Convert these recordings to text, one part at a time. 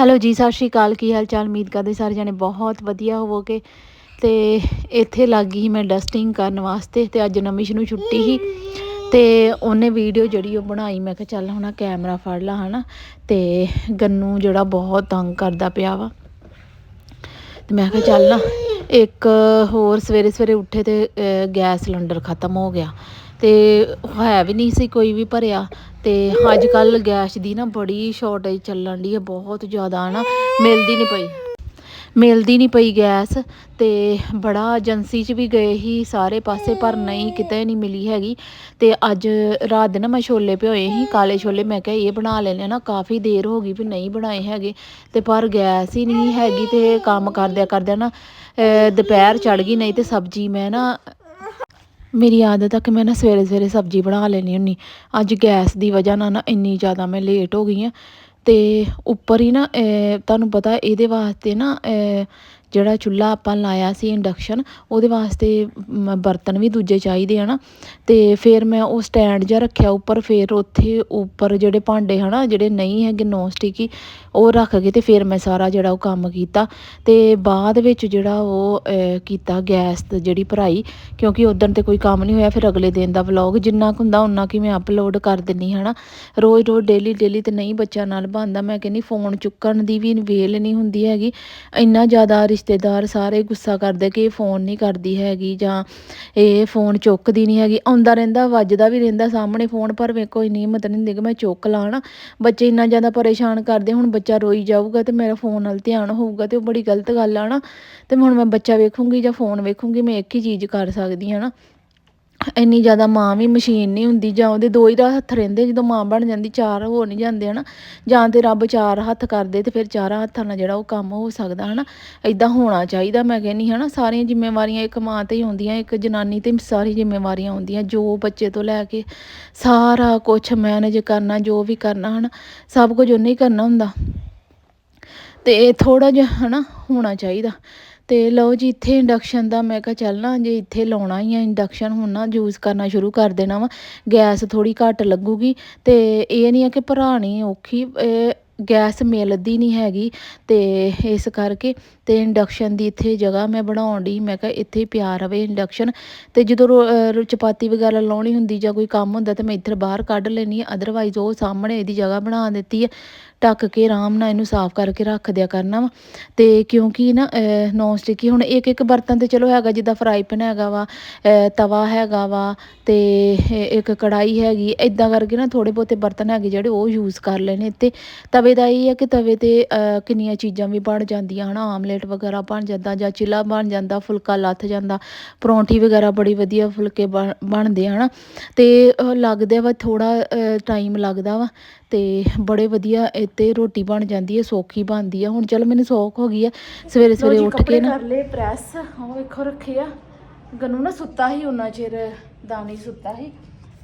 Hello ਜੀ, ਸਤਿ ਸ਼੍ਰੀ ਅਕਾਲ। ਕੀ ਹਾਲ ਚਾਲ ਉਮੀਦ ਕਰਦੇ ਸਾਰੇ ਜਾਣੇ ਬਹੁਤ ਵਧੀਆ ਹੋਵੋਗੇ। ਤੇ ਇੱਥੇ ਲੱਗ ਗਈ ਸੀ ਮੈਂ ਡਸਟਿੰਗ ਕਰਨ ਵਾਸਤੇ ਤੇ ਅੱਜ ਨਮਿਸ਼ ਨੂੰ ਛੁੱਟੀ ਸੀ। ਤੇ ਉਹਨੇ ਵੀਡੀਓ ਜਿਹੜੀ ਉਹ ਬਣਾਈ, ਮੈਂ ਕਿਹਾ ਚੱਲ ਹੁਣਾ ਕੈਮਰਾ ਫੜ ਲਾ, ਹਨਾ। ਤੇ ਗੰਨੂ ਜਿਹੜਾ ਬਹੁਤ ਤੰਗ ਕਰਦਾ ਪਿਆ ਵਾ। ਤੇ ਮੈਂ ਕਿਹਾ ਚੱਲ ਨਾ, ਇੱਕ ਹੋਰ ਸਵੇਰੇ ਸਵੇਰੇ ਉੱਠੇ ਤੇ ਗੈਸ ਸਿਲੰਡਰ ਖਤਮ ਹੋ ਗਿਆ। ਤੇ ਹੈ ਵੀ ਨਹੀਂ ਸੀ ਕੋਈ ਵੀ ਭਰਿਆ। ਤੇ ਅੱਜ ਕੱਲ ਗੈਸ ਦੀ ਨਾ ਬੜੀ ਸ਼ਾਰਟੇਜ ਚੱਲਣ ਦੀ ਹੈ ਬਹੁਤ ਜ਼ਿਆਦਾ ਨਾ, ਮਿਲਦੀ ਨਹੀਂ ਪਈ। ਮਿਲਦੀ ਨਹੀਂ ਪਈ ਗੈਸ ਤੇ ਬੜਾ ਏਜੰਸੀ 'ਚ ਵੀ ਗਏ ਸੀ, ਸਾਰੇ ਪਾਸੇ ਪਰ ਨਹੀਂ, ਕਿਤੇ ਨਹੀਂ ਮਿਲੀ ਹੈਗੀ। ਤੇ ਅੱਜ ਰਾਤ ਦੇ ਨਾ ਮੈਂ ਛੋਲੇ ਭਿਓਏ ਸੀ, ਕਾਲੇ ਛੋਲੇ, ਮੈਂ ਕਿਹਾ ਇਹ ਬਣਾ ਲੈਣੇ ਨਾ, ਕਾਫੀ ਦੇਰ ਹੋ ਗਈ ਵੀ ਨਹੀਂ ਬਣਾਏ ਹੈਗੇ। ਤੇ ਪਰ ਗੈਸ ਹੀ ਨਹੀਂ ਹੈਗੀ ਤੇ ਕੰਮ ਕਰਦਿਆਂ ਕਰਦਿਆਂ ਨਾ ਦੁਪਹਿਰ ਚੜ ਗਈ, ਨਹੀਂ ਤੇ ਸਬਜ਼ੀ ਮੈਂ ਨਾ ਮੇਰੀ ਆਦਤ ਆ ਕਿ ਮੈਂ ਨਾ ਸਵੇਰੇ ਸਵੇਰੇ ਸਬਜ਼ੀ ਬਣਾ ਲੈਣੀ ਹੁੰਨੀ ਅੱਜ ਗੈਸ ਦੀ ਵਜ੍ਹਾ ਨਾਲ ਨਾ ਇੰਨੀ ਜ਼ਿਆਦਾ ਮੈਂ ਲੇਟ ਹੋ ਗਈ ਆ। ਤੇ ਉੱਪਰ ਹੀ ਨਾ ਤੁਹਾਨੂੰ ਪਤਾ ਇਹਦੇ ਵਾਸਤੇ ਨਾ ਜਿਹੜਾ ਚੁੱਲ੍ਹਾ ਆਪਾਂ ਲਾਇਆ ਸੀ ਇੰਡਕਸ਼ਨ ਉਹਦੇ ਵਾਸਤੇ ਮ, ਬਰਤਨ ਵੀ ਦੂਜੇ ਚਾਹੀਦੇ ਆ ਨਾ। ਅਤੇ ਫਿਰ ਮੈਂ ਉਹ ਸਟੈਂਡ ਜਿਹਾ ਰੱਖਿਆ ਉੱਪਰ ਫਿਰ ਉੱਥੇ ਉੱਪਰ ਜਿਹੜੇ ਭਾਂਡੇ ਹੈ ਨਾ ਜਿਹੜੇ ਨਹੀਂ ਹੈਗੇ ਨੌਨ ਸਟਿਕੀ ਉਹ ਰੱਖ ਕੇ ਅਤੇ ਫਿਰ ਮੈਂ ਸਾਰਾ ਜਿਹੜਾ ਉਹ ਕੰਮ ਕੀਤਾ। ਅਤੇ ਬਾਅਦ ਵਿੱਚ ਜਿਹੜਾ ਉਹ ਕੀਤਾ ਗੈਸ ਜਿਹੜੀ ਭਰਾਈ ਕਿਉਂਕਿ ਉਦੋਂ ਤੇ ਕੋਈ ਕੰਮ ਨਹੀਂ ਹੋਇਆ ਫਿਰ ਅਗਲੇ ਦਿਨ ਦਾ ਵਲੌਗ ਜਿੰਨਾ ਕੁ ਹੁੰਦਾ ਉਨਾ ਕਿ ਮੈਂ ਅਪਲੋਡ ਕਰ ਦਿੰਨੀ ਨਾ ਰੋਜ਼ ਰੋਜ਼ ਡੇਲੀ ਡੇਲੀ ਤੇ ਨਹੀਂ ਬੱਚਿਆਂ ਨਾਲ ਬਣਦਾ ਮੈਂ ਕਹਿੰਦੀ ਫੋਨ ਚੁੱਕਣ ਦੀ ਵੀ ਵੇਲ ਨਹੀਂ ਹੁੰਦੀ ਹੈਗੀ। ਇੰਨਾ ਜ਼ਿਆਦਾ ਰਿਸ਼ਤੇਦਾਰ ਸਾਰੇ ਗੁੱਸਾ ਕਰਦੇ ਕਿ ਇਹ ਫੋਨ ਨਹੀਂ ਕਰਦੀ ਹੈਗੀ ਜਾਂ ਇਹ ਫੋਨ ਚੁੱਕਦੀ ਨਹੀਂ ਹੈਗੀ। ਆਉਂਦਾ ਰਹਿੰਦਾ, ਵੱਜਦਾ ਵੀ ਰਹਿੰਦਾ ਸਾਹਮਣੇ ਫੋਨ, ਪਰ ਮੇਰੇ ਕੋਈ ਨਹੀਂ ਮਤਲਬ ਨਹੀਂ ਹੁੰਦੀ ਕਿ ਮੈਂ ਚੁੱਕ ਲਾਂ ਨਾ। ਬੱਚੇ ਇੰਨਾ ਜ਼ਿਆਦਾ ਪਰੇਸ਼ਾਨ ਕਰਦੇ, ਹੁਣ ਬੱਚਾ ਰੋਈ ਜਾਊਗਾ ਤੇ ਮੇਰਾ ਫੋਨ ਨਾਲ ਧਿਆਨ ਹੋਊਗਾ ਤੇ ਉਹ ਬੜੀ ਗਲਤ ਗੱਲ ਆ ਨਾ। ਤੇ ਹੁਣ ਮੈਂ ਬੱਚਾ ਵੇਖੂੰਗੀ ਜਾਂ ਫੋਨ ਵੇਖੂੰਗੀ, ਮੈਂ ਇੱਕ ਹੀ ਚੀਜ਼ ਕਰ ਸਕਦੀ ਹਾਂ ਨਾ। ਇੰਨੀ ਜ਼ਿਆਦਾ ਮਾਂ ਵੀ ਮਸ਼ੀਨ ਨਹੀਂ ਹੁੰਦੀ ਜਾਂ ਉਹਦੇ ਦੋ ਹੀ ਤਾਂ ਹੱਥ ਰਹਿੰਦੇ, ਜਦੋਂ ਮਾਂ ਬਣ ਜਾਂਦੀ, ਚਾਰ ਹੋ ਨਹੀਂ ਜਾਂਦੇ, ਹਨਾ? ਜਾਂ ਤੇ ਰੱਬ ਚਾਰ ਹੱਥ ਕਰਦੇ ਤੇ ਫਿਰ ਚਾਰਾਂ ਹੱਥਾਂ ਨਾਲ ਜਿਹੜਾ ਉਹ ਕੰਮ ਹੋ ਸਕਦਾ, ਹਨਾ? ਇਦਾਂ ਹੋਣਾ ਚਾਹੀਦਾ, ਮੈਂ ਕਹਿੰਨੀ ਹਨਾ? ਸਾਰੀਆਂ ਜ਼ਿੰਮੇਵਾਰੀਆਂ ਇੱਕ ਮਾਂ ਤੇ ਹੀ ਹੁੰਦੀਆਂ, ਇੱਕ ਜਨਾਨੀ ਤੇ ਸਾਰੀ ਜ਼ਿੰਮੇਵਾਰੀਆਂ ਹੁੰਦੀਆਂ, ਜੋ ਬੱਚੇ ਤੋਂ ਲੈ ਕੇ ਸਾਰਾ ਕੁਝ ਮੈਨੇਜ ਕਰਨਾ, ਜੋ ਵੀ ਕਰਨਾ, ਹਨਾ? ਸਭ ਕੁਝ ਉਹਨੇ ਹੀ ਕਰਨਾ ਹੁੰਦਾ। ਤੇ ਥੋੜਾ ਜਿਹਾ, ਹਨਾ? ਹੋਣਾ ਚਾਹੀਦਾ। ਤੇ ਲਓ ਜੀ, ਇੱਥੇ ਇੰਡਕਸ਼ਨ ਦਾ ਮੈਂ ਕਿਹਾ ਚੱਲ ਨਾ, ਜੇ ਇੱਥੇ ਲਾਉਣਾ ਹੀ ਆ ਇੰਡਕਸ਼ਨ ਹੁਣ ਨਾ ਯੂਜ਼ ਕਰਨਾ ਸ਼ੁਰੂ ਕਰ ਦੇਣਾ ਵਾ। ਗੈਸ ਥੋੜੀ ਘੱਟ ਲੱਗੂਗੀ ਤੇ ਇਹ ਨਹੀਂ ਆ ਕਿ ਭਰਾਣੀ ਔਖੀ ਗੈਸ ਮਿਲਦੀ ਨਹੀਂ ਹੈਗੀ ਤੇ ਇਸ ਕਰਕੇ ਤੇ ਇੰਡਕਸ਼ਨ ਦੀ ਇੱਥੇ ਜਗ੍ਹਾ ਮੈਂ ਬਣਾਉਣ ਦੀ ਮੈਂ ਕਿਹਾ ਇੱਥੇ ਹੀ ਪਿਆ ਰਵੇ ਇੰਡਕਸ਼ਨ ਤੇ ਜਦੋਂ ਰੋ- ਅਹ ਚਪਾਤੀ ਵਗੈਰਾ ਲਾਉਣੀ ਹੁੰਦੀ ਜਾਂ ਕੋਈ ਕੰਮ ਹੁੰਦਾ ਤੇ ਮੈਂ ਇੱਧਰ ਬਾਹਰ ਕੱਢ ਲੈਣੀ ਆ ਅਦਰਵਾਈਜ਼ ਉਹ ਸਾਹਮਣੇ ਇਹਦੀ ਜਗ੍ਹਾ ਬਣਾ ਦਿੱਤੀ ਹੈ ਢੱਕ ਕੇ ਆਰਾਮ ਨਾਲ ਇਹਨੂੰ ਸਾਫ਼ ਕਰਕੇ ਰੱਖ ਦਿਆ ਕਰਨਾ ਵਾ। ਤੇ ਕਿਉਂਕਿ ਨਾ ਨੌਨ ਸਟਿਕੀ ਹੁਣ ਇੱਕ ਇੱਕ ਬਰਤਨ ਤੇ ਚਲੋ ਹੈਗਾ, ਜਿੱਦਾਂ ਫਰਾਈ ਪੈਨ ਹੈਗਾ ਵਾ ਤਵਾ ਹੈਗਾ ਵਾ, ਤੇ ਇੱਕ ਕੜਾਈ ਹੈਗੀ ਇਦਾਂ ਕਰਕੇ ਨਾ ਥੋੜੇ ਬਹੁਤੇ ਬਰਤਨ ਹੈਗੇ ਜਿਹੜੇ ਉਹ ਯੂਜ਼ ਕਰ ਲੈਣੇ ਤੇ ਤਵੇ ਦਾ ਇਹ ਹੈ ਕਿ ਤਵੇ ਤੇ ਕਿੰਨੀਆਂ ਚੀਜ਼ਾਂ ਵੀ ਬਣ ਜਾਂਦੀਆਂ, ਹਨਾ ਆਮਲੇਟ ਵਗੈਰਾ ਬਣ ਜਾਂਦਾ ਜਾਂ ਚਿੱਲਾ ਬਣ ਜਾਂਦਾ, ਫੁਲਕਾ ਲੱਥ ਜਾਂਦਾ, ਪਰੌਂਠੀ ਵਗੈਰਾ ਬੜੀ ਵਧੀਆ ਫੁਲਕੇ ਬਣ- ਬਣਦੇ ਆ, ਹਨਾ। ਤੇ ਉਹ ਲੱਗਦਾ ਵਾ ਥੋੜਾ ਟਾਈਮ ਲੱਗਦਾ ਵਾ, ਤੇ ਬੜੇ ਵਧੀਆ ਇੱਥੇ ਰੋਟੀ ਬਣ ਜਾਂਦੀ ਹੈ ਸੌਖੀ ਬਣਦੀ ਹੈ। ਹੁਣ ਚਲ ਮੈਨੂੰ ਸੌਖ ਹੋ ਗਈ ਹੈ। ਸਵੇਰੇ ਸਵੇਰੇ ਉੱਠ ਕੇ ਨਾ ਕਰ ਲਏ ਪ੍ਰੈਸ। ਉਹ ਵੇਖੋ ਰੱਖੇ ਆ। ਗਨੂ ਨਾ ਸੁੱਤਾ ਸੀ ਉਹਨਾਂ ਚਿਰ ਦਾਨੀ ਸੁੱਤਾ ਸੀ।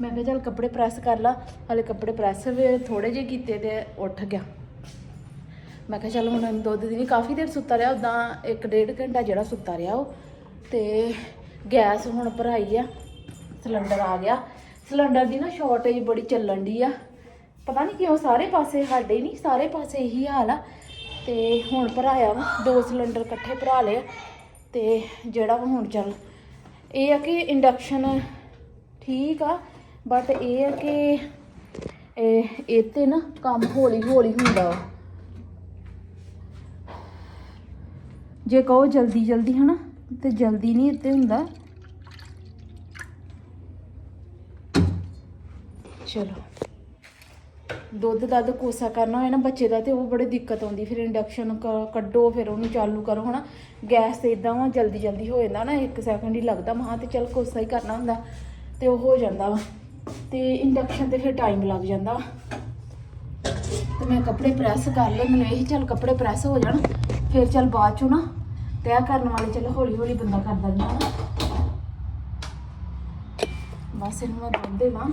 ਮੈਂ ਕਿਹਾ ਚੱਲ ਕੱਪੜੇ ਪ੍ਰੈਸ ਕਰ ਲਾ। ਹਲੇ ਕੱਪੜੇ ਪ੍ਰੈਸ ਵੀ ਥੋੜੇ ਜਿਹੇ ਕੀਤੇ ਤੇ ਉੱਠ ਗਿਆ। ਮੈਂ ਕਿਹਾ ਚੱਲ ਹੁਣ ਦੁੱਧ ਦੀ ਨਹੀਂ ਕਾਫੀ ਦੇਰ ਸੁੱਤਾ ਰਿਹਾ ਉਦਾਂ ਇੱਕ ਡੇਢ ਘੰਟਾ ਜਿਹੜਾ ਸੁੱਤਾ ਰਿਹਾ ਉਹ। ਤੇ ਗੈਸ ਹੁਣ ਭਰਾਈ ਆ ਸਿਲੰਡਰ ਆ ਗਿਆ। ਸਿਲੰਡਰ ਦੀ ਨਾ ਸ਼ਾਰਟੇਜ ਬੜੀ ਚੱਲਣ ਦੀ ਆ। ਪਤਾ ਨਹੀਂ ਕਿਉਂ ਸਾਰੇ ਪਾਸੇ, ਸਾਡੇ ਨਹੀਂ ਸਾਰੇ ਪਾਸੇ ਇਹੀ ਹਾਲ ਆ। ਤੇ ਹੁਣ ਭਰਾਇਆ ਵਾ, ਦੋ ਸਿਲੰਡਰ ਇਕੱਠੇ ਭਰਾ ਲਏ ਆ। ਤੇ ਜਿਹੜਾ ਵਾ ਹੁਣ ਚੱਲ, ਇਹ ਆ ਕਿ ਇੰਡਕਸ਼ਨ ਠੀਕ ਆ ਬਟ ਇਹ ਆ ਕਿ ਇਹ ਇਹ ਨਾ ਕੰਮ ਹੌਲੀ ਹੌਲੀ ਹੁੰਦਾ ਵਾ। ਜੇ ਕਹੋ ਜਲਦੀ ਜਲਦੀ ਹਨਾ, ਤੇ ਜਲਦੀ ਨਹੀਂ ਇੱਥੇ ਹੁੰਦਾ। ਚਲੋ। ਦੁੱਧ ਦੱਧ ਕੋਸਾ ਕਰਨਾ ਹੋਏ ਨਾ ਬੱਚੇ ਦਾ ਤੇ ਉਹ ਬੜੀ ਦਿੱਕਤ ਆਉਂਦੀ, ਫਿਰ ਇੰਡਕਸ਼ਨ ਕੱਢੋ, ਫਿਰ ਉਹਨੂੰ ਚਾਲੂ ਕਰੋ, ਹਨਾ। ਗੈਸ ਤੇ ਇਦਾਂ ਵਾ ਜਲਦੀ ਜਲਦੀ ਹੋ ਜਾਂਦਾ ਨਾ, ਇੱਕ ਸੈਕਿੰਡ ਹੀ ਲੱਗਦਾ ਮਹਾਂ ਤੇ ਚਲ ਕੋਸਾ ਹੀ ਕਰਨਾ ਹੁੰਦਾ, ਤੇ ਉਹ ਹੋ ਜਾਂਦਾ ਵਾ। ਤੇ ਇੰਡਕਸ਼ਨ ਤੇ ਫਿਰ ਟਾਈਮ ਲੱਗ ਜਾਂਦਾ ਵਾ। ਤੇ ਮੈਂ ਕੱਪੜੇ ਪ੍ਰੈਸ ਕਰ ਲਏ, ਮੈਨੂੰ ਇਹ ਚੱਲ ਕੱਪੜੇ ਪ੍ਰੈਸ ਹੋ ਜਾਣ, ਫਿਰ ਚੱਲ ਬਾਅਦ ਚੋਂ ਨਾ ਤੈਅ ਕਰਨ ਵਾਲੇ ਚੱਲ ਹੌਲੀ ਹੌਲੀ ਬੰਦਾ ਕਰ ਦਿੰਦਾ ਬਸ ਇਹਨੂੰ ਮੈਂ ਬੰਨ ਨਾ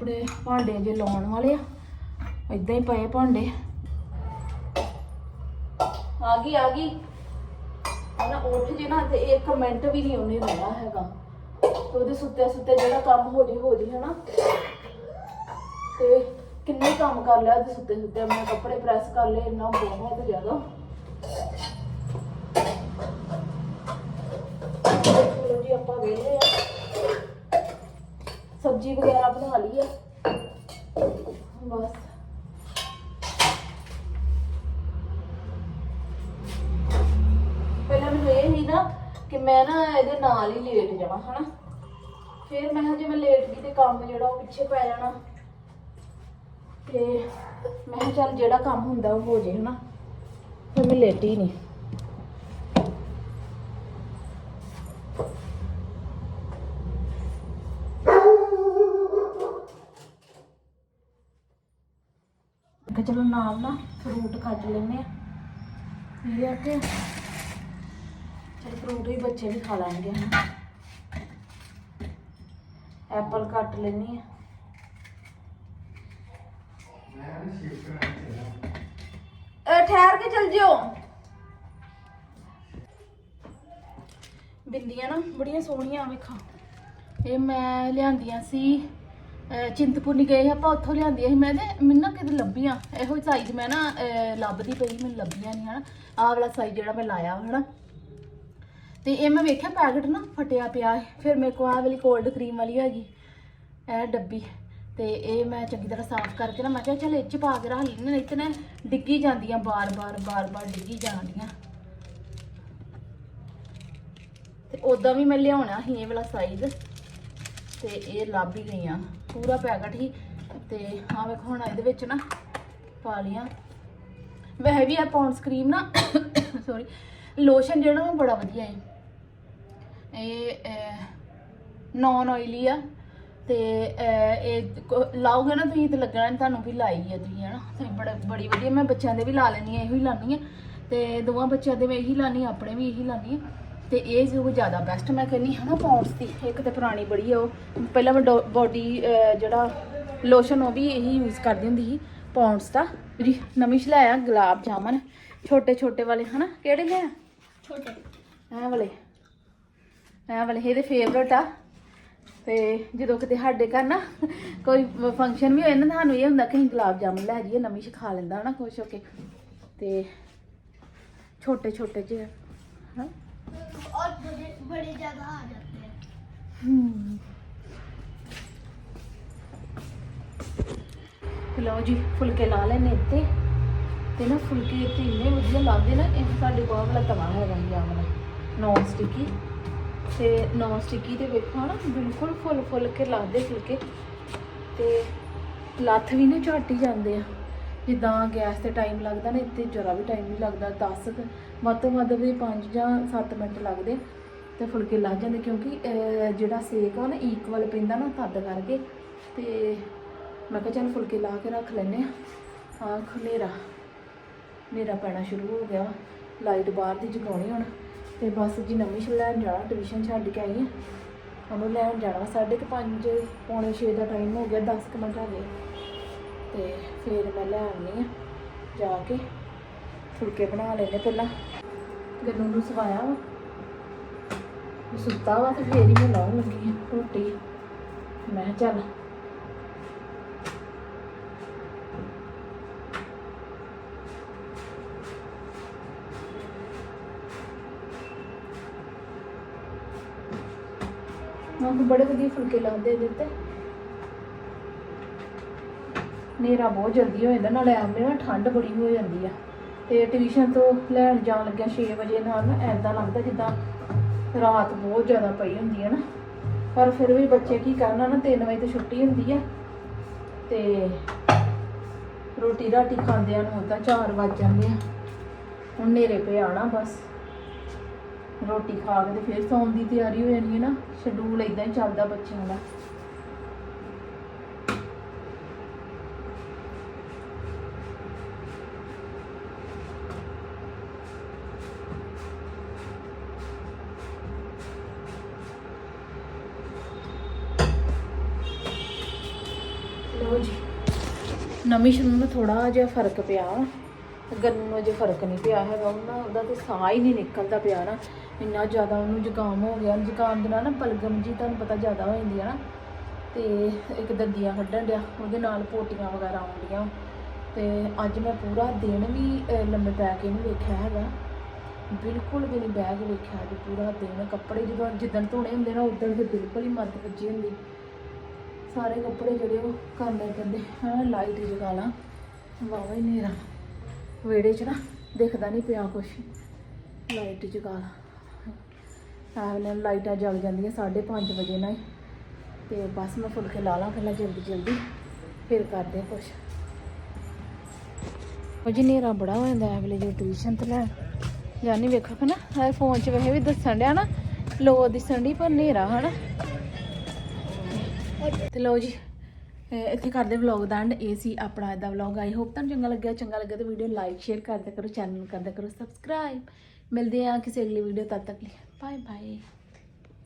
ਕੱਪੜੇ ਭਾਂਡੇ ਜੇ ਲਾਉਣ ਵਾਲੇ ਆ। ਇਦਾਂ ਹੀ ਪਏ ਭਾਂਡੇ। ਆ ਗਈ ਆ ਗਈ। ਨਾ ਉੱਠ ਜੇ ਨਾ ਤੇ ਇੱਕ ਮਿੰਟ ਵੀ ਨਹੀਂ ਉਹਨੇ ਰਹਿਣਾ ਹੈਗਾ। ਤੇ ਉਹਦੇ ਸੁੱਤੇ ਸੁੱਤੇ ਜਿਹੜਾ ਕੰਮ ਹੋ ਜੇ ਹੋ ਜੇ ਹਨਾ, ਤੇ ਕਿੰਨੇ ਕੰਮ ਕਰ ਲਿਆ ਤੇ ਸੁੱਤੇ ਸੁੱਤੇ। ਮੈਂ ਕੱਪੜੇ ਪ੍ਰੈਸ ਕਰ ਲਏ, ਇੰਨਾ ਬਹੁਤ ਜ਼ਿਆਦਾ। ਚਲੋ ਜੀ, ਆਪਾਂ ਵੇਲੇ ਆ ਸਬਜ਼ੀ ਵਗੈਰਾ ਬਣਾ ਲਈ ਆ ਬਸ ਪਹਿਲਾਂ ਮੈਨੂੰ ਇਹ ਸੀ ਨਾ ਕਿ ਮੈਂ ਨਾ ਇਹਦੇ ਨਾਲ ਹੀ ਲੇਟ ਜਾਵਾਂ ਹਨਾ? ਫਿਰ ਮੈਂ ਕਿਹਾ ਜੇ ਮੈਂ ਲੇਟ ਗਈ ਤੇ ਕੰਮ ਜਿਹੜਾ ਉਹ ਪਿੱਛੇ ਪੈ ਜਾਣਾ। ਤੇ ਮੈਂ ਚੱਲ ਜਿਹੜਾ ਕੰਮ ਹੁੰਦਾ ਉਹ ਹੋ ਜੇ ਹਨਾ? ਫਿਰ ਮੈਂ ਲੇਟੀ ਨਹੀਂ। ਮੈਂ ਚਲੋ ਨਾਲ ਨਾ ਫਰੂਟ ਕੱਟ ਲੈਨੇ ਆ। ਇਹ ਆ ਕਿ ਫਰੂਟ ਵੀ ਬੱਚੇ ਵੀ ਖਾ ਲੈਣਗੇ ਹਨਾ। ਐਪਲ ਕੱਟ ਲੈਣੀ ਆ। ਅ, ਠਹਿਰ ਕੇ ਚਲ ਜਿਓ। ਬਿੰਦੀਆਂ ਨਾ ਬੜੀਆਂ ਸੋਹਣੀਆਂ ਵੇਖਾਂ। ਇਹ ਮੈਂ ਲਿਆਂਦੀਆਂ ਸੀ ਅਹ ਚਿੰਤਪੁਰਨੀ ਗਏ ਸੀ ਆਪਾਂ ਉੱਥੋਂ ਲਿਆਂਦੀਆਂ ਸੀ। ਮੈਂ ਤੇ ਮੈਨੂੰ ਨਾ ਕਿਤੇ ਲੱਭੀਆਂ। ਇਹੋ ਸਾਈਜ਼ ਮੈਂ ਨਾ ਅਹ ਲੱਭਦੀ ਪਈ ਮੈਨੂੰ ਲੱਭੀਆਂ ਨਹੀਂ ਹਨਾ। ਆਹ ਵਾਲਾ ਸਾਈਜ਼ ਜਿਹੜਾ ਮੈਂ ਲਾਇਆ ਹਨਾ। ਤੇ ਇਹ ਮੈਂ ਵੇਖਿਆ ਪੈਕਟ ਨਾ ਫਟਿਆ ਪਿਆ ਹੈ ਫਿਰ ਮੇਰੇ ਕੋਲ ਆਹ ਵਾਲੀ ਕੋਲਡ ਕਰੀਮ ਵਾਲੀ ਹੈਗੀ, ਇਹ ਡੱਬੀ। ਤੇ ਇਹ ਮੈਂ ਚੰਗੀ ਤਰ੍ਹਾਂ ਸਾਫ਼ ਕਰਕੇ ਨਾ, ਮੈਂ ਕਿਹਾ ਚੱਲ ਇਹ ਚ ਪਾ ਕੇ ਰੱਖ ਲੈਣੇ ਨਹੀਂ ਤੇ ਨਾ ਡਿੱਗੀ ਜਾਂਦੀਆਂ ਬਾਰ-ਬਾਰ ਬਾਰ-ਬਾਰ ਡਿੱਗੀ ਜਾਂਦੀਆਂ। ਤੇ ਉਦਾਂ ਵੀ ਮੈਂ ਲਿਆਉਣਾ ਸੀ ਇਹ ਵਾਲਾ ਸਾਈਜ਼ ਤੇ ਇਹ ਲੱਭ ਹੀ ਗਈਆਂ। ਪੂਰਾ ਪੈਕਟ ਹੀ। ਤੇ ਆਹ ਵੇਖੋ ਹੁਣ ਇਹਦੇ ਵਿੱਚ ਨਾ ਪਾ ਲੀਆਂ ਵੈਸੇ ਵੀ ਆ ਪੌਂਡਸ ਕਰੀਮ ਨਾ ਸੌਰੀ ਲੋਸ਼ਨ ਜਿਹੜਾ ਨਾ ਬੜਾ ਵਧੀਆ ਹੈ। ਇਹ ਨੌਨ ਆਇਲੀ ਆ ਤੇ ਇਹ ਲਾਓਗੇ ਨਾ ਤੁਸੀਂ ਤੇ ਲੱਗਣਾ ਤੁਹਾਨੂੰ ਵੀ ਲਾਈ ਹੈ ਤੁਸੀਂ ਹਨਾ? ਤੇ ਬੜਾ ਬੜੀ ਵਧੀਆ ਮੈਂ ਬੱਚਿਆਂ ਦੇ ਵੀ ਲਾ ਲੈਣੀ ਆ ਇਹੋ ਹੀ ਲਾਨੀ ਆ ਤੇ ਦੋਵਾਂ ਬੱਚਿਆਂ ਦੇ ਮੈਂ ਇਹੀ ਆ ਆਪਣੇ ਵੀ ਇਹੀ ਲਾਨੀ ਆ ਤੇ ਇਹ ਜੋ ਜ਼ਿਆਦਾ ਬੈਸਟ ਮੈਂ ਕਹਿੰਨੀ ਹਨਾ ਪੌਂਡਸ ਦੀ ਇੱਕ ਤੇ ਪੁਰਾਣੀ ਬੜੀ ਆ ਉਹ। ਪਹਿਲਾਂ ਮੈਂ ਬੋਡੀ ਜਿਹੜਾ ਲੋਸ਼ਨ ਉਹ ਵੀ ਇਹੀ ਯੂਜ਼ ਕਰਦੀ ਹੁੰਦੀ ਸੀ ਪੌਂਡਸ ਦਾ। ਜੀ ਨਵੀਂ ਲਿਆਇਆ ਗੁਲਾਬ ਜਾਮਨ ਛੋਟੇ ਛੋਟੇ ਵਾਲੇ ਹਨਾ? ਕਿਹੜੇ ਲਿਆ ਛੋਟੇ। ਐ ਵਾਲੇ। ਐ ਵਾਲੇ ਇਹਦੇ ਫੇਵਰਟ ਆ ਤੇ ਜਦੋਂ ਕਿਤੇ ਸਾਡੇ ਘਰ ਨਾ ਕੋਈ ਫੰਕਸ਼ਨ ਵੀ ਹੋਏ ਨਾ ਸਾਨੂੰ ਇਹ ਹੁੰਦਾ ਕਿ ਅਸੀਂ ਗੁਲਾਬ ਜਾਮਨ ਲੈ ਜਾਈਏ ਨਵੀਂ ਖਾ ਲੈਂਦਾ ਹਨਾ ਖੁਸ਼ ਹੋ ਕੇ ਤੇ ਛੋਟੇ ਛੋਟੇ ਜਿਹੇ ਹਾਂ और बड़े बड़े ज्यादा आ जाते हैं ਹਮ। ਤੇ ਲਓ ਜੀ ਫੁਲਕੇ ਲਾ ਲੈਣੇ ਇੱਥੇ ਤੇ ਨਾ ਫੁਲਕੇ ਇੱਥੇ ਇੰਨੇ ਵਧੀਆ ਲੱਗਦੇ ਨਾ ਇਹ ਸਾਡੇ ਕੋਲ ਆਹ ਵਾਲਾ ਤਵਾ ਹੈਗਾ ਹੀ ਆ ਵਾਲਾ ਨੌਨ ਸਟਿਕੀ ਤੇ ਨੌਨ ਸਟਿਕੀ ਤੇ ਵੇਖੋ ਨਾ ਬਿਲਕੁਲ ਫੁੱਲ ਫੁੱਲ ਕੇ ਲੱਗਦੇ ਫੁਲਕੇ। ਤੇ ਲੱਥ ਵੀ ਨਾ ਝੱਟ ਹੀ ਜਾਂਦੇ ਆ। ਜਿੱਦਾਂ ਗੈਸ ਤੇ ਟਾਈਮ ਲੱਗਦਾ ਨਾ, ਇੱਥੇ ਜਰਾ ਵੀ ਟਾਈਮ ਨਹੀਂ ਲੱਗਦਾ 10 ਵੱਧ ਤੋਂ ਵੱਧ ਵੀ 5 ਜਾਂ 7 ਮਿੰਟ ਲੱਗਦੇ। ਤੇ ਫੁਲਕੇ ਲੱਗ ਜਾਂਦੇ, ਕਿਉਂਕਿ ਜਿਹੜਾ ਸੇਕ ਆ ਨਾ ਇਕੁਅਲ ਪੈਂਦਾ ਨਾ ਤਦ ਕਰਕੇ। ਤੇ ਮੈਂ ਕਿਹਾ ਚੱਲ ਫੁਲਕੇ ਲਾ ਕੇ ਰੱਖ ਲੈਨੇ ਆ। ਆਹ ਹਨੇਰਾ ਹਨੇਰਾ ਪੈਣਾ ਸ਼ੁਰੂ ਹੋ ਗਿਆ ਲਾਈਟ ਬਾਹਰ ਦੀ ਜਗਾਉਣੀ ਹੁਣ। ਤੇ ਬਸ ਜੀ ਨਵੀਂ ਸ਼ੂ ਲੈਣ ਜਾਣਾ ਟਿਊਸ਼ਨ ਛੱਡ ਕੇ ਆਈ ਹਾਂ। ਉਹਨੂੰ ਲੈਣ ਜਾਣਾ ਸਾਢੇ ਕੁ ਪੰਜ, ਪੌਣੇ 6 ਦਾ ਟਾਈਮ ਹੋ ਗਿਆ 10 ਕੁ ਮਿੰਟ ਹਾਲੇ ਤੇ ਫਿਰ ਮੈਂ ਲੈ ਆਉਣੀ ਆ ਜਾ ਕੇ ਫੁਲਕੇ ਬਣਾ ਲੈਨੇ ਪਹਿਲਾਂ। ਗੰਨੂ ਨੂੰ ਸਵਾਇਆ ਵਾ। ਸੁੱਤਾ ਵਾ ਤੇ ਫੇਰ ਹੀ ਮੈਂ ਲਾਉਣ ਲੱਗੀ ਆ ਰੋਟੀ। ਮੈਂ ਕਿਹਾ ਚੱਲ ਮੈਂ ਬੜੇ ਵਧੀਆ ਫੁਲਕੇ ਲੱਗਦੇ ਇਹਦੇ ਤੇ। ਹਨੇਰਾ ਬਹੁਤ ਜਲਦੀ ਹੋ ਜਾਂਦਾ, ਨਾਲੇ ਆਉਂਦੇ ਨਾ ਠੰਡ ਬੜੀ ਹੋ ਜਾਂਦੀ ਆ। ਤੇ ਟਿਊਸ਼ਨ ਤੋਂ ਲੈਣ ਜਾਣ ਲੱਗਿਆ 6 ਵਜੇ ਨਾਲ ਨਾ ਐਦਾਂ ਲੱਗਦਾ ਜਿੱਦਾਂ ਰਾਤ ਬਹੁਤ ਜ਼ਿਆਦਾ ਪਈ ਹੁੰਦੀ ਹੈ ਨਾ। ਪਰ ਫਿਰ ਵੀ ਬੱਚੇ ਕੀ ਕਰਨਾ ਨਾ 3 ਵਜੇ ਤੋਂ ਛੁੱਟੀ ਹੁੰਦੀ ਆ। ਤੇ ਰੋਟੀ ਰਾਟੀ ਖਾਂਦਿਆਂ ਨੂੰ ਤਾਂ 4 ਵੱਜ ਜਾਂਦੇ ਆ। ਹੁਣ ਨੇਰੇ ਪੇ ਆਣਾ ਬਸ। ਰੋਟੀ ਖਾ ਕੇ ਤੇ ਫਿਰ ਸੌਣ ਦੀ ਤਿਆਰੀ ਹੋ ਜਾਣੀ ਹੈ ਨਾ, ਸ਼ਡਿਊਲ ਇਦਾਂ ਹੀ ਚੱਲਦਾ ਬੱਚਿਆਂ ਦਾ। ਲੋ ਜੀ। ਨਵੀਂ ਸ਼ੁਰੂ ਨੂੰ ਥੋੜਾ ਜਿਹਾ ਫ਼ਰਕ ਪਿਆ। ਗੰਨੂ ਨੂੰ ਅਜੇ ਫ਼ਰਕ ਨਹੀਂ ਪਿਆ ਹੈਗਾ। ਉਹਨਾਂ ਉਹਦਾ ਤੇ ਸਾਹ ਹੀ ਨਹੀਂ ਨਿਕਲਦਾ ਪਿਆ ਨਾ। ਇੰਨਾ ਜ਼ਿਆਦਾ ਉਹਨੂੰ ਜ਼ੁਕਾਮ ਹੋ ਗਿਆ। ਜ਼ੁਕਾਮ ਦੇ ਨਾਲ ਨਾ ਬਲਗਮ ਜੀ ਤੁਹਾਨੂੰ ਪਤਾ ਜ਼ਿਆਦਾ ਹੋ ਜਾਂਦੀ ਹੈ ਨਾ। ਤੇ ਇੱਕ ਦੰਦੀਆਂ ਕੱਢਣ ਡਿਆ। ਉਹਦੇ ਨਾਲ ਪੋਟੀਆਂ ਵਗੈਰਾ ਆਉਂਦੀਆਂ ਤੇ ਅੱਜ ਮੈਂ ਪੂਰਾ ਦਿਨ ਵੀ ਅਹ, ਲੰਮੇ ਪੈ ਕੇ ਨਹੀਂ ਵੇਖਿਆ ਹੈਗਾ। ਬਿਲਕੁਲ ਵੀ ਨਹੀਂ ਬਹਿ ਕੇ ਵੇਖਿਆ ਅੱਜ ਪੂਰਾ ਦਿਨ। ਕੱਪੜੇ ਜਦੋਂ ਜਿੱਦਣ ਧੋਣੇ ਹੁੰਦੇ ਨਾ ਉਦੋਂ ਫਿਰ ਬਿਲਕੁਲ ਹੀ ਮੱਤ ਵੱਜੀ ਹੁੰਦੀ। ਸਾਰੇ ਕੱਪੜੇ ਜਿਹੜੇ ਉਹ ਕਰਨੇ ਪੈਂਦੇ। ਹਾਂ ਲਾਈਟ ਜਗਾ ਲਾਂ। ਵਾਵਾ ਹੀ ਨੇਰਾ ਵਿਹੜੇ 'ਚ ਨਾ ਦਿਖਦਾ ਨਹੀਂ ਪਿਆ ਕੁਛ। ਲਾਈਟ ਜਗਾ ਲਾਂ। ਆਹ ਲਾਈਟਾਂ ਜਗ ਜਾਂਦੀਆਂ 5:30 ਵਜੇ ਨਾਲ ਹੀ। ਤੇ ਬਸ ਮੈਂ ਫੁਲਕੇ ਲਾ ਲਾਂ ਪਹਿਲਾਂ ਜਲਦੀ ਜਲਦੀ, ਫਿਰ ਕਰਦੇ ਆ ਕੁਛ। ਉਹ ਜੀ ਨੇਰਾ ਬੜਾ ਹੋ ਜਾਂਦਾ ਐ ਜੋ ਟਿਊਸ਼ਨ ਤੇ ਲੈਣ। ਜਾਨੀ ਵੇਖੋ ਕਿ ਨਾ, ਇਹ ਫੋਨ 'ਚ ਵੈਸੇ ਵੀ ਦੱਸਣ ਡਿਆ ਨਾ, ਲੋ ਦਿਸਣ ਦੀ ਪਰ ਨੇਰਾ ਹਨਾ। ਤੇ ਲੋ ਜੀ ਇੱਥੇ ਕਰਦੇ ਵਲੌਗ ਦਾ ਐਂਡ ਇਹ ਸੀ ਆਪਣਾ ਇਹਦਾ ਵਲੌਗ ਆਈ ਹੋਪ ਤੁਹਾਨੂੰ ਚੰਗਾ ਲੱਗਿਆ। ਚੰਗਾ ਲੱਗਿਆ ਤਾਂ ਵੀਡੀਓ ਲਾਈਕ ਸ਼ੇਅਰ ਕਰਦਿਆ ਕਰੋ ਚੈਨਲ ਨੂੰ ਕਰਦਿਆ ਕਰੋ ਸਬਸਕ੍ਰਾਈਬ ਮਿਲਦੇ ਆ ਕਿਸੇ ਅਗਲੀ ਵੀਡੀਓ ਤਦ ਤੱਕ ਲਈ। Bye bye